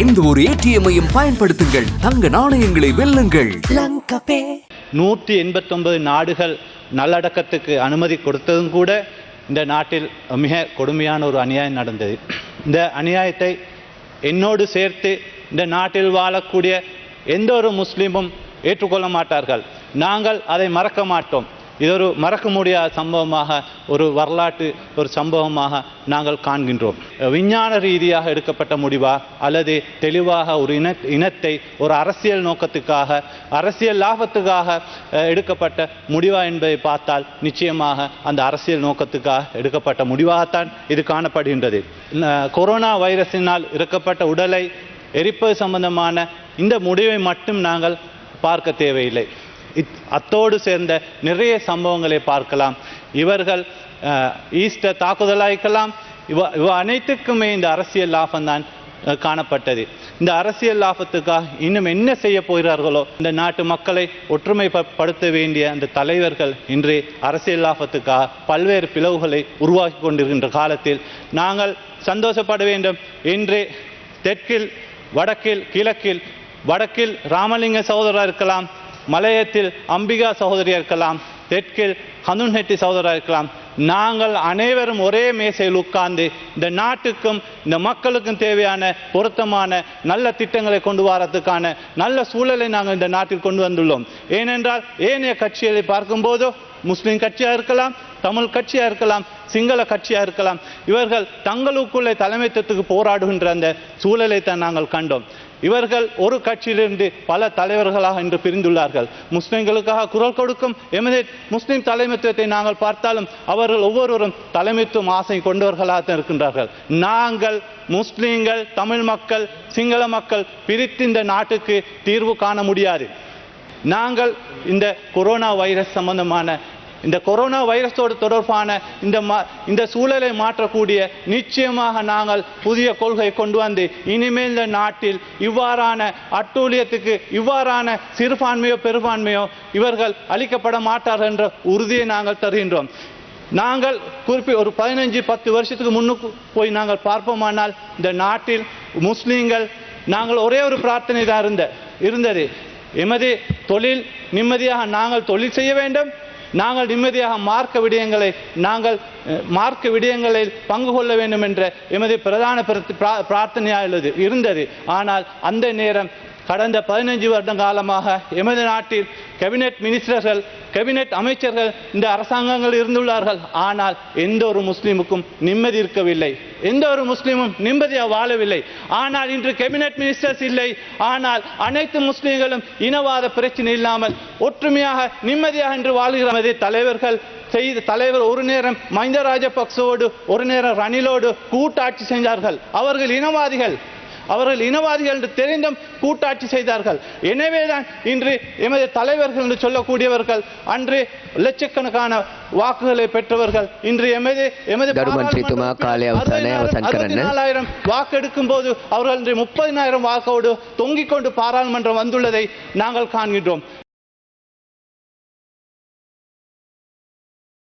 எந்த ஒரு ஏடிஎம்மையும் பயன்படுத்துங்கள். தங்க நாணயங்களை வெல்லுங்கள். நூற்றி எண்பத்தொன்பது நாடுகள் நல்லடக்கத்துக்கு அனுமதி கொடுத்ததும் கூட இந்த நாட்டில் மிக கொடுமையான ஒரு அநியாயம் நடந்தது. இந்த அநியாயத்தை என்னோடு சேர்த்து இந்த நாட்டில் வாழக்கூடிய எந்த ஒரு முஸ்லீமும் ஏற்றுக்கொள்ள மாட்டார்கள். நாங்கள் அதை மறக்க மாட்டோம். இது ஒரு மறக்க முடியாத சம்பவமாக ஒரு வரலாற்று ஒரு சம்பவமாக நாங்கள் காண்கின்றோம். விஞ்ஞான ரீதியாக எடுக்கப்பட்ட முடிவா? அல்லது தெளிவாக ஒரு இன இனத்தை ஒரு அரசியல் நோக்கத்துக்காக அரசியல் லாபத்துக்காக எடுக்கப்பட்ட முடிவா என்பதை பார்த்தால் நிச்சயமாக அந்த அரசியல் நோக்கத்துக்காக எடுக்கப்பட்ட முடிவாகத்தான் இது காணப்படுகின்றது. கொரோனா வைரஸினால் இறக்கப்பட்ட உடலை எரிப்பது சம்பந்தமான இந்த முடிவை மட்டும் நாங்கள் பார்க்க தேவையில்லை. அத்தோடு சேர்ந்த நிறைய சம்பவங்களை பார்க்கலாம். இவர்கள் ஈஸ்டர் தாக்குதலாய்க்கலாம். இவ இவ அனைத்துக்குமே இந்த அரசியல் லாபம்தான் காணப்பட்டது. இந்த அரசியல் லாபத்துக்காக இன்னும் என்ன செய்ய போகிறார்களோ இந்த நாட்டு மக்களை ஒற்றுமைப்படுத்த வேண்டிய அந்த தலைவர்கள் இன்று அரசியல் லாபத்துக்காக பல்வேறு பிளவுகளை உருவாக்கி கொண்டிருக்கின்ற காலத்தில் நாங்கள் சந்தோஷப்பட வேண்டும். இன்று தெற்கில் வடக்கில் கிழக்கில் வடக்கில் ராமலிங்க சகோதரர் இருக்கலாம். மலையத்தில் அம்பிகா சகோதரியாக இருக்கலாம் தெற்கில் ஹனுன்ஹெட்டி சகோதரர் இருக்கலாம் நாங்கள் அனைவரும் ஒரே மேசையில் உட்கார்ந்து இந்த நாட்டுக்கும் இந்த மக்களுக்கும் தேவையான பொருத்தமான நல்ல திட்டங்களை கொண்டு வரதுக்கான நல்ல சூழலை நாங்கள் இந்த நாட்டில் கொண்டு வந்துள்ளோம். ஏனென்றால் ஏனைய கட்சிகளை பார்க்கும்போதோ முஸ்லீம் கட்சியாக இருக்கலாம் தமிழ் கட்சியாக இருக்கலாம் சிங்கள கட்சியாக இருக்கலாம் இவர்கள் தங்களுக்குள்ளே தலைமைத்துவத்துக்கு போராடுகின்ற அந்த சூழலை தான் நாங்கள் கண்டோம். இவர்கள் ஒரு கட்சியிலிருந்து பல தலைவர்களாக இன்று பிரிந்துள்ளார்கள். முஸ்லிம்களுக்காக குரல் கொடுக்கும் எமது முஸ்லிம் தலைமைத்துவத்தை நாங்கள் பார்த்தாலும் அவர்கள் ஒவ்வொருவரும் தலைமைத்துவம் ஆசை கொண்டவர்களாக தான் இருக்கின்றார்கள். நாங்கள் முஸ்லிம்கள் தமிழ் மக்கள் சிங்கள மக்கள் பிரித்து இந்த நாட்டுக்கு தீர்வு காண முடியாது. நாங்கள் இந்த கொரோனா வைரஸ் சம்பந்தமான இந்த கொரோனா வைரஸோடு தொடர்பான இந்த மா இந்த சூழலை மாற்றக்கூடிய நிச்சயமாக நாங்கள் புதிய கொள்கை கொண்டு வந்து இனிமேல் இந்த நாட்டில் இவ்வாறான அட்டூழியத்துக்கு இவ்வாறான சிறுபான்மையோ பெரும்பான்மையோ இவர்கள் அளிக்கப்பட மாட்டார்கள் என்ற உறுதியை நாங்கள் தருகின்றோம். நாங்கள் குறிப்பி ஒரு பதினஞ்சு பத்து வருஷத்துக்கு முன்னுக்கு போய் நாங்கள் பார்ப்போமானால் இந்த நாட்டில் முஸ்லீம்கள் நாங்கள் ஒரே ஒரு பிரார்த்தனை தான் இருந்த இருந்தது. எமது தொழில் நிம்மதியாக நாங்கள் தொழில் செய்ய வேண்டும். நாங்கள் நிம்மதியாக மார்க்க விடயங்களை நாங்கள் மார்க்க விடயங்களில் பங்கு கொள்ள வேண்டும் என்ற எமது பிரதான பிரார்த்தனையாக உள்ளது இருந்தது. ஆனால் அந்த நேரம் கடந்த பதினஞ்சு வருட காலமாக எமது நாட்டில் கேபினெட் மினிஸ்டர்கள் கேபினெட் அமைச்சர்கள் இந்த அரசாங்கங்கள் இருந்துள்ளார்கள். ஆனால் எந்த ஒரு முஸ்லீமுக்கும் நிம்மதி இருக்கவில்லை. எந்த ஒரு முஸ்லீமும் நிம்மதியாக வாழவில்லை. ஆனால் இன்று கேபினெட் மினிஸ்டர்ஸ் இல்லை. ஆனால் அனைத்து முஸ்லீம்களும் இனவாத பிரச்சனை இல்லாமல் ஒற்றுமையாக நிம்மதியாக இன்று வாழ்கிற தலைவர்கள் செய்த தலைவர் ஒரு நேரம் மஹிந்த ராஜபக்சோடு ஒரு நேரம் ரணிலோடு கூட்டாட்சி செஞ்சார்கள். அவர்கள் இனவாதிகள். அவர்கள் இனவாதிகள் என்று தெரிந்தும் கூட்டாட்சி செய்தார்கள் எனவேதான் இன்று எமது தலைவர்கள் என்று சொல்லக்கூடியவர்கள் அன்று லட்சக்கணக்கான வாக்குகளை பெற்றவர்கள் இன்று எமது எமது. நாலாயிரம் வாக்கெடுக்கும் போது அவர்கள் இன்று முப்பதினாயிரம் வாக்கோடு தொங்கிக் கொண்டு பாராளுமன்றம் வந்துள்ளதை நாங்கள் காண்கின்றோம்